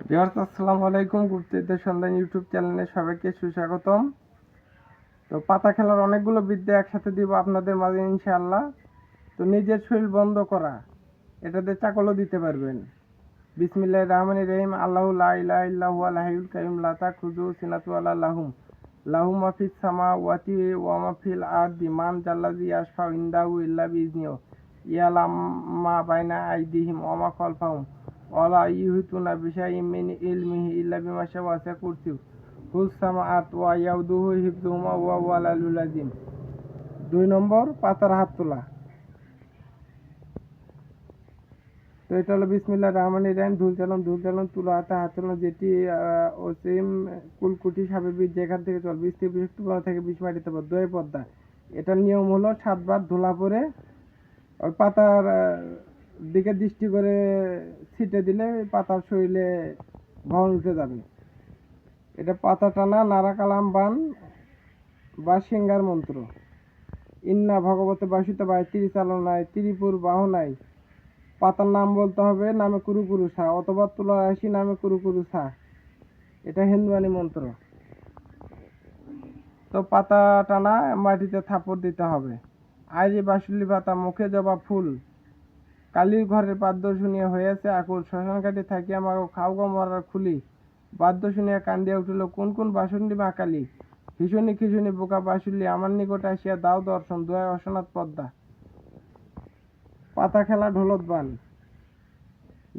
আসসালামু আলাইকুম। গুপ্তবিদ্যা সন্ধান ইউটিউব চ্যানেলে সবাইকে সুস্বাগতম। তো পাতা খেলার অনেকগুলো বিদ্যা একসাথে দিব আপনাদের মাঝে ইনশাআল্লাহ। তো নিজের শরীর বন্ধ করা এটাতে চাকলও দিতে পারবেন। বিসমিল্লাহ রহমান রহিম। আল্লাহ লা ইলাহা ইল্লাহু আল হাইয়ুল কাইয়ুম লা তাখুযু সিনাতু ওয়ালা লাহুম। লাহু মা ফিস সামাওয়াতি ওয়া মা ফিল আরদি। মান জাল্লাযী ইয়াশফাউ ইনদাহু ইল্লা বিইজনিহি ইয়ালাম মা বাইনা আইদিহিম ওয়া মা খালফাহুম। ওয়ালা ইউহিতুনা বিশাইইম মিন ইলমিহি ইল্লা বিমা শাআ কুরসিয়্যু হুস সামাআত ওয়া ইয়াউদুহু হিফযুহুমা ওয়া হুয়াল আলিয়্যুল আযীম দুই নম্বর, পাতার হাত তোলা। তো এটা হলো বিসমিল্লাহ রহমান রহিম ঢুল চালন ঢুল চালন তুলা হাতে, হাত চালন যেটি ও সেম কুলকুটি স্বাভাবিক যেখান থেকে চল বিশ থেকে বিশ তুলা থেকে বিশ মাটিতে পর দই পদ্মা। এটার নিয়ম হলো সাতবার ধুলা পরে ওই পাতার দিকে দৃষ্টি করে ছিটে দিলে পাতার শরীরে ভন উঠে যাবে। এটা পাতা টানা নারা কালাম বান বা সিঙ্গার মন্ত্র। ইন্না ভগবতে বাসিত বাই তিরিচালনায় ত্রিপুর বাহনায় পাতার নাম বলতে হবে নামে কুরু কুরু সা অথবা তুলা রাশি নামে কুরু কুরু সা এটা হিন্দুয়ানি মন্ত্র। তো পাতা টানা মাটিতে থাপড় দিতে হবে। আইরি বাসুলি পাতা, মুখে জবা ফুল। কালীর ঘরের বাদ্য শুনিয়া শ্মশান কাটি থাকিয়া মাগো খাও গো মরার খুলি। বাদ্য শুনিয়া কান্দিয়া উঠিল, কোন কোন বাসুন্ডি মা কালী? ভীষণি খিসুনি বোকা বাসুলি, আমার নিকট আসিয়া দাও দর্শন, দোয়ায় অসনাথ পদ্মা। পাতা খেলা ঢোলত বান।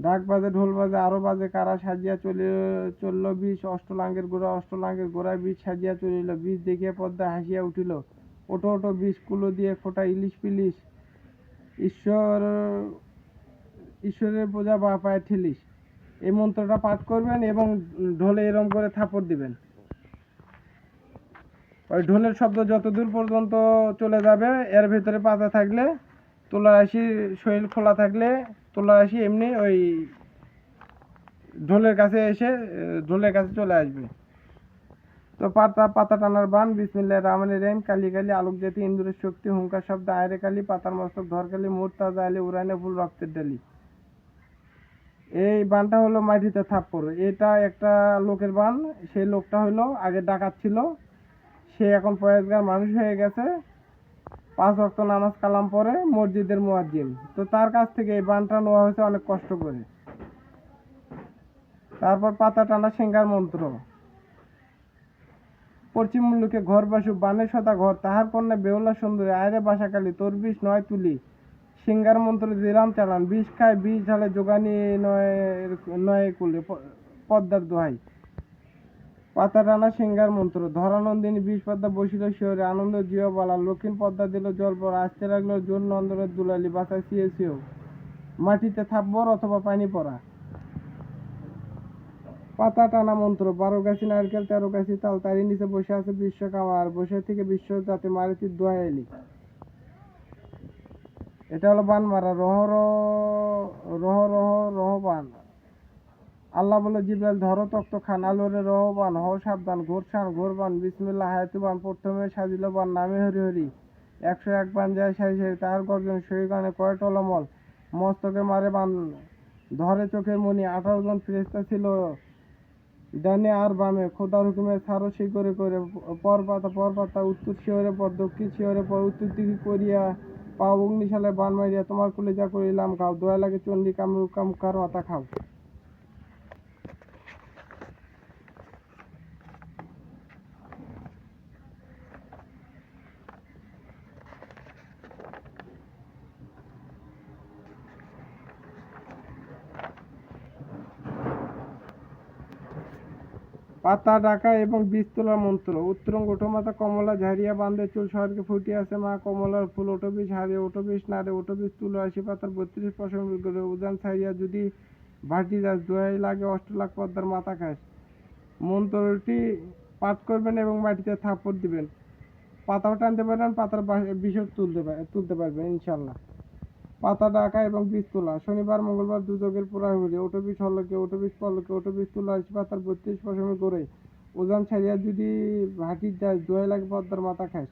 ডাক বাজে, ঢোল বাজে, আরও বাজে, কারা সাজিয়া চলে, চলল বিষ অষ্টলাঙ্গের গোড়া, অষ্টলাঙ্গের গোড়ায় বিষ সাজিয়া চলিল বিষ দেখিয়া পদ্মা হাসিয়া উঠিল। ওটো ওটো বিষ কুলো দিয়ে ফোটা ইলিশ পিলিশ। ঈশ্বর ঈশ্বরের বোঝা বা পায়ে ঠেলিস। এই মন্ত্রটা পাঠ করবেন এবং ঢোলে এরম করে থাপড় দিবেন। ওই ঢোলের শব্দ যত দূর পর্যন্ত চলে যাবে, এর ভেতরে পাতা থাকলে তুলা রাশি শরীর খোলা থাকলে তুলা রাশি এমনি ওই ঢোলের কাছে এসে ঢোলের কাছে চলে আসবে। তো পাতা পাতা টানার বান বিসমিল্লাহ রহমান রহিম, কালি কালি আলোক জাতি, ইন্দুরের শক্তি, হুঙ্কার শব্দ, আয়রে কালি, পাতার মস্তক, ধর কালি মুহূর্ত জালে উড়ানে ফুল, রক্তের ডালি। এই বানটা হলো মাটিতে থাপ্পড়। এটা একটা লোকের বান, সেই লোকটা হলো আগে ডাকাত ছিল। সে এখন পয়েজগার মানুষ হয়ে গেছে। পাঁচ ওয়াক্ত নামাজ কালাম পরে মসজিদের মুয়াজ্জিন। তো তার কাছ থেকে এই বানটা নেওয়া হয়েছে অনেক কষ্ট করে। তারপর পাতা টানা সিঙ্গার মন্ত্র। পশ্চিম মুল্লুকে ঘর বাসু বানে সদা ঘর, তাহার কন্যা বেহুলা সুন্দরী, আয়রে বাসাকালী তোর বিষ নয় তুলি। সিঙ্গার মন্ত্র দিলাম, চালান। বিষ খায় বিষ ঢালে যোগানি নয় নয় কুলে পদ্মার দোহাই। পাতা টানা সিঙ্গার মন্ত্র। ধরানন্দিনী বিষ পদ্মা বসিল শিহরে, আনন্দ জিও বলা। লক্ষিণ পদ্মা দিল জল পর, আসতে লাগল জোর নন্দনের দুলালি বাসা সিয়ে সিও। মাটিতে থাকবর অথবা পানি পড়া। পাতা টানা মন্ত্র। বারো গাছি নারকেল, তেরো গাছি তাল, তারই নিচে বসে আছে বিশ্বকামা আর বসে থেকে বিশ্ব যাতে মারুতির দোয়া এলি। এটা হলো বান মারা, রহ রহ রহ রহ বান। আল্লাহ বলে, জিব্রাইল, ধরো তক্ত খান আলোরে রহবান হ সাবধান ঘোরসান ঘোরবান বিসমিল্লাহ হায়াতুবান প্রথমে সাজিল বান, নামে হরি হরি। একশো এক বান যায় সারি সারি তাহার গর্জন সহিগানে কয় টলমল মস্তকে মারে বান, ধরে চোখের মনি, আঠারো জন ফেরেস্তা ছিল ডানে আর বামে। খোদার হুকুমে সারসি করে করে পর পাতা পর পাতা উত্তর শিহরে পর, দক্ষিণ শিহরে পর, উত্তর দিকে করিয়া পা অগ্নিশালে বান মারিয়া তোমার কুলে যা করিলাম, খাও। দয়া লাগে চণ্ডী কামরূপ কাম কার মাথা খাও। পাতা, ডাকা এবং বীজ তোলার মন্ত্র। উত্তরঙ্গ ওঠো মাতা কমলা ঝাড়িয়া বান্ধে চুল শহরকে ফুটিয়ে আছে মা কমলার ফুল, ওটো বীজ হারিয়ে ওটো বীজ নারে ওটো বীজ তুলো আসি পাতার বত্রিশ পশম উজান ছাড়িয়া যদি ভাটি যাস দোয়াই লাগে অষ্টলাখ পদ্মার মাথা খাস। মন্ত্রটি পাঠ করবেন এবং মাটিতে থাপড় দিবেন। পাতাও টানতে পারবেন, পাতার বিষয় তুলতে তুলতে পারবেন, ইনশাল্লাহ। পাতা ডাকা এবং বীজ তোলা শনিবার, মঙ্গলবার দুযোগের পুরা হইলে ওটো বীজ হলকে ওটো বীজ পলকে ওটো বীজ তোলা পাতার বত্রিশ পশমে করে ওজন ছাড়িয়া যদি ভাটির যায় দোয়াই লাগে পদ্মার মাথা খাস।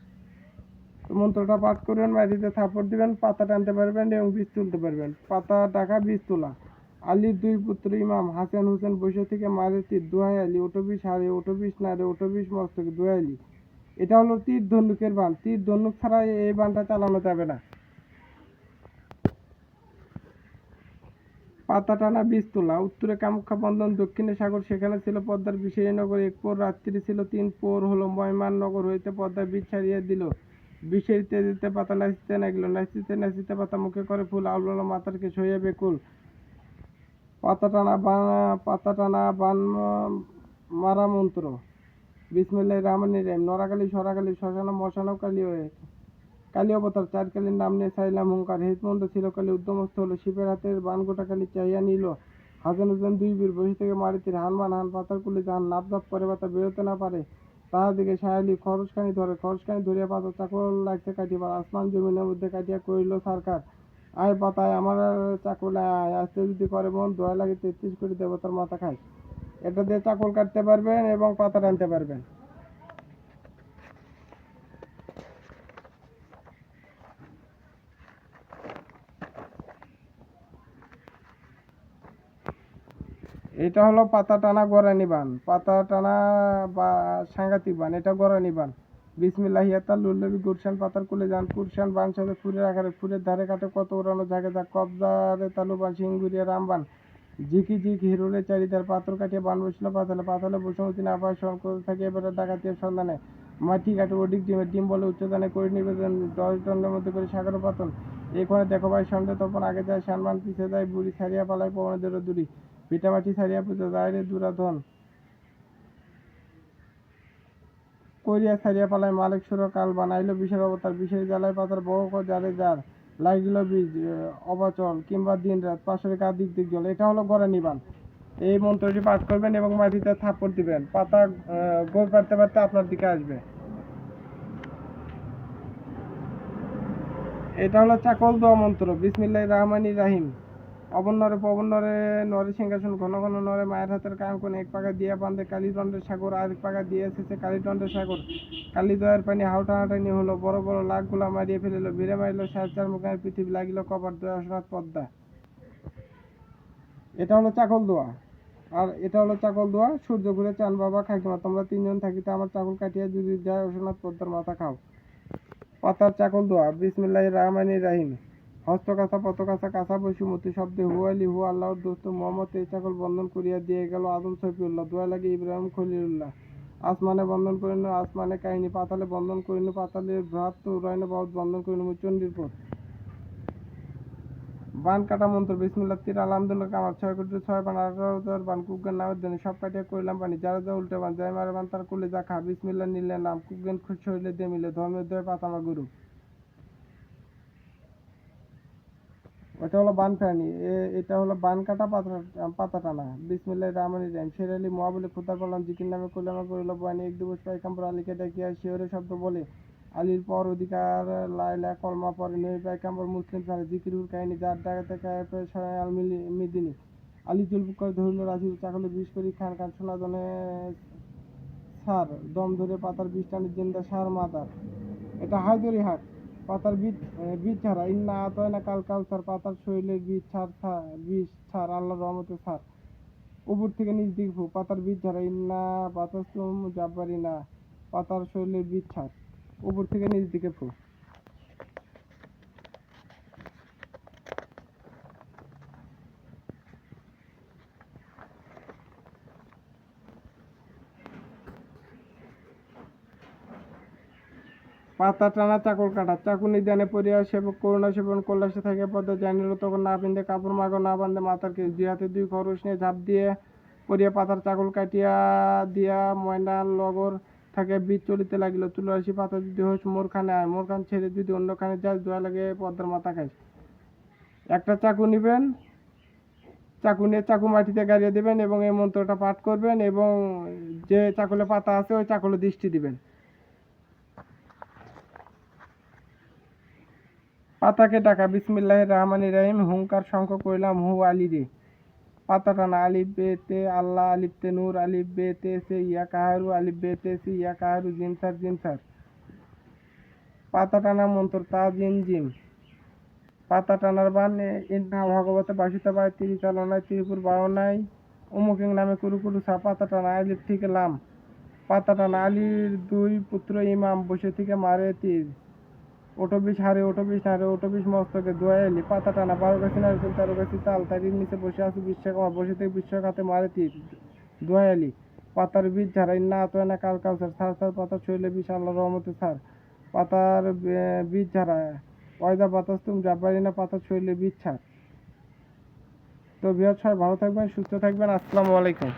মন্ত্রটা পাঠ করবেন, মাটিতে থাপড় দিবেন, পাতা টানতে পারবেন এবং বীজ তুলতে পারবেন। পাতা ডাকা বীজ তোলা। আলীর দুই পুত্র ইমাম হাসান হোসেন বসে থেকে মারে তীর, দোহাই আলী ওটবিশ হারে ওটবিশ নারে ওটবিশ মস্তক দোহাই আলী। এটা হলো তীর ধনুকের বান। তীর ধনুক ছাড়া এই বানটা চালানো যাবে না। পাতা টানা বীজ তোলা উত্তরে কামাখ্যা বন্ধন দক্ষিণে সাগর, সেখানে ছিল পদ্মার বিশেষ নগর এক পোর রাত্রি ছিল, তিন পোর হলো ময়মান নগর হইতে পদ্মার বীজ ছাড়িয়ে দিল। বিষের তেজিতে পাতা নাচিতে নাগিল নাচিতে নাচিতে পাতা মুখে করে ফুল আউল মাতার কে সইয়া বেকুল। পাতা টানা বান পাতা টানা বান মারা মন্ত্র বিসমিল্লাহ রহমানির রহিম। নরাকালী সরাকালী শ্মশান মশানো কালী হয়ে কালী অবতার চার কালীর নাম নিয়ে চাইলাম হুঙ্কার। হেতমন্ড ছিল কালী উদ্যমস্থ হলো, শিবের হাতের বান গোটা কালী চাইয়া নিল। হাজান হাজান দুই বীর বসে থেকে মারিতে হানমান হান পাতার কুলি যান লাভ করে পাতা বেরোতে না পারে। তাহার দিকে সায়ালি খরচখানি ধরে, খরচখানি ধরিয়া পাতা চাকর লাগতে কাটিবার আসমান জমিনের মধ্যে কাটিয়া করিল সরকার, আয় পাতায়, আমার চাকলে আয়, আসতে যদি করে মন, দয়া লাগে তেত্রিশ কোটি দেবতার মাথা খায়। এটা দিয়ে চাকল কাটতে পারবেন এবং পাতা টানতে পারবেন। এটা হলো পাতা টানা গড়ানি বান পাতা টানা বা সাংঘাতিক বান, এটা গড়ানি বান বিসমিল্লাহ ইয়াতাল লুল্লবি গুরশান পাতার কুলে যান কুরশান বান সাথে ফুরের আকারে ফুরের ধারে কাটে কত উড়ানো জাগে যা কবজারে তালু বান সিংগুরিয়া রামবান। ঝিকি ঝিক হিরুলে চারিদার পাথর কাটিয়ে বান বসল, পাতালে পাতালে না পায় স্মরণ করতে থাকে এবারে ডাকাতির সন্ধানে। মাটি কাটে ওদিক ডিমের ডিম বলে উচ্চদানে করে নিবেদন দশ দণ্ডের মধ্যে করে সাগর পাতন এখানে দেখো ভাই সন্ধ্যে তখন আগে যায় সানমান পিছিয়ে যায়, বুড়ি ছাড়িয়া পালায় পবনের দূরি পিঠামাটি ছাড়িয়া পুজো যায় রে দুরাধন করিয়া ছাড়িয়া পালায় মালিক সুর কাল বানাইলো বিষের অবতার বিষের জ্বালায় পাতার বহ যারে যার লাগিল বীজ অবাচল, কিংবা দিন রাত, পাশের গা দিক দিক জল এটা হলো গড়ে নিবান। এই মন্ত্রটি পাঠ করবেন এবং মাটিতে থাপ্পড় দিবেন। পাতা গোল পারতে পারতে আপনার দিকে আসবে। এটা হলো চাকল দোয়া মন্ত্র। বিসমিল্লাহ রহমানি রাহিম। অবন্নরে পবন্নরে, নরে সিংহাসন, ঘন ঘন নরে মায়ের হাতের কাঙ্কন, এক পাকা দিয়া বান্ধে কালীদণ্ডের সাগর, আর এক পাকা দিয়ে এসেছে কালীদণ্ডের সাগর। কালী কালীদয়ের পানি হাউটা হাঁটানি হলো, বড় বড় লাখগুলা মারিয়ে ফেলিল, বেড়ে মারিল চার মুখের পৃথিবী লাগিল কপার দয়াসনাথ পদ্মা। এটা হলো চাকল দোয়া। আর এটা হলো চাকল দোয়া, সূর্য ঘুরে চান বাবা খাইকিমা তোমরা তিনজন থাকিতে আমার চাকল কাটিয়া যদি যায় অসনাথ পদ্মার মাথা খাও। পাতার চাকল দোয়া বিসমিল্লাহ রহমানি রাহিম। হস্ত কাছা পত কাছা কাছা বসুমতি শব্দে হু আলী হু আল্লাহর দোস্ত মোহাম্মদ এই চাকল বন্ধন করিয়া দিয়ে গেল আদম সফিউল্লাহ। দোয়া লাগে ইব্রাহিম খলিলুল্লাহ। আসমানে বন্ধন করিল, আসমানে কাহিনী, পাতালে বন্ধন করিল পাতালে ভ্রাত উড়াইন বহুত বন্ধন করিল চণ্ডীর পথ। বান কাটা মন্ত্র, বিসমিল্লাহ, তীর, আলহামদুলিল্লাহ কামার ছয় কোটি, ছয় বান, আঠারো বান কুকের নামের দিনে সব কাটিয়া করিলাম পানি যারা যা উল্টে বান, যাই মারে বান, তার কুলে যা খা, বিসমিল্লাহ, নিলে নাম কুকেন খুশি হইলে দিয়ে মিলে, ধর্মের দয় পাতামা গুরু। ওটা হলো বান প্রাণী। এ- এটা হলো বান কাটা পাতা পাতা টানা। বিসমিল্লাহ রহমানি রাহিম। শের আলী মহাবলী খুদার বললাম জিকির নামে কল্যাণ করিল বানি এক দিবস পাইকাম্বর আলীকে ডাকিয়া শিওরে শব্দ বলে, আলীর পর অধিকার লাইলা কলমা, পরে নই পাইকাম্বর মুসলিম সারে জিকিরুর কাহিনী, যার ডাকাতে আল মিদিনী। আলী জুলবুক করে ধরিল রাজু চাকলে বিষ করি খান খান সোনা দনে সার, দম ধরে পাতার বিষ টানি জিন্দা সার মাতার এটা হায়দরি হাট পাতার বীজ বীজ ছাড়া। ইন্না আতয়না কাল কাল ছাড় পাতার শরীরের বীজ ছাড় বীজ ছাড় আল্লাহ রহমতে ছাড়। উপর থেকে নিচ দিক পাতার বীজ ছাড়া। ইন্না বাতাস জাব্বারি না পাতার শরীরের বীজ ছাড়। উপর থেকে নিচ দিকে ফু পাতা টানা চাকর কাটা। চাকু নিদানে পরিয়া সেবক, করুণা সেবন কল্যাসে থাকে পদ্মা জানিল তখন না পিন্ধে কাপড় মাগো না বান্ধে মাথার কেস দুই হাতে দুই খরচ নিয়ে ঝাঁপ দিয়ে পরিয়া পাতার চাকল কাটিয়া দিয়া ময়না লগর থাকে বীজ চলিতে লাগিল। তুলসী পাতা যদি হোস মোর খানে আয়। মোর খান ছেড়ে যদি অন্য খানে যাস, দোয়া লাগে পদ্মার মাথা খাইস। একটা চাকু নিবেন চাকু নিয়ে চাকু মাটিতে গাড়িয়ে দেবেন এবং এই মন্ত্রটা পাঠ করবেন এবং যে চাকলে পাতা আছে, ওই চাকলে দৃষ্টি দিবেন। পাতাকে ডাকা বিসমিল্লাহ রহমানি রাহিম, হুঙ্কার শঙ্খ কইলাম, হু, আলী রে। পাতা টানা আলিফ বেতে আল্লাহ, আলিফ তে, নূর, আলিফ বেতে সে, ইয়া, কাহারু, আলিফ বেতে সে, ইয়া, কাহারু জিনসার জিনসার পাতা টানা মন্ত্র, তা জিন জিম। পাতা টানার বান ইন্না ভগবতে বাসিতা বাই তিরি চালনায় ত্রিপুর বারনায় অমুকিং নামে কুরু কুরু সা পাতা টানা আলিফ থেকে লাম। পাতা টানা আলীর দুই পুত্র ইমাম, বসে থেকে মারে তীর। ওটো বিষ হারে, ওটো বিষ নারে ওটো বিষ মস্তকে দোয়া এলি, পাতা টানা, বারো গাছি নারকেল তেরো গাছি তাল, তারির নিচে বসে আছে বিশ্বকর্মা বসে থেকে বিশ্বকাতে মারে তীর দোয়া এলি। পাতার বীজ ঝাড়াই, না তো না কাল কালচার সার সার পাতা ছইলে বিষ আল্লাহ রহমতে সার পাতার বীজ ঝাড়া ওয়দা বাতাস তুমি যাবারি না পাতা ছইলে বীজ ছাড়। তো সবাই ভালো থাকবেন, সুস্থ থাকবেন, আসসালামু আলাইকুম।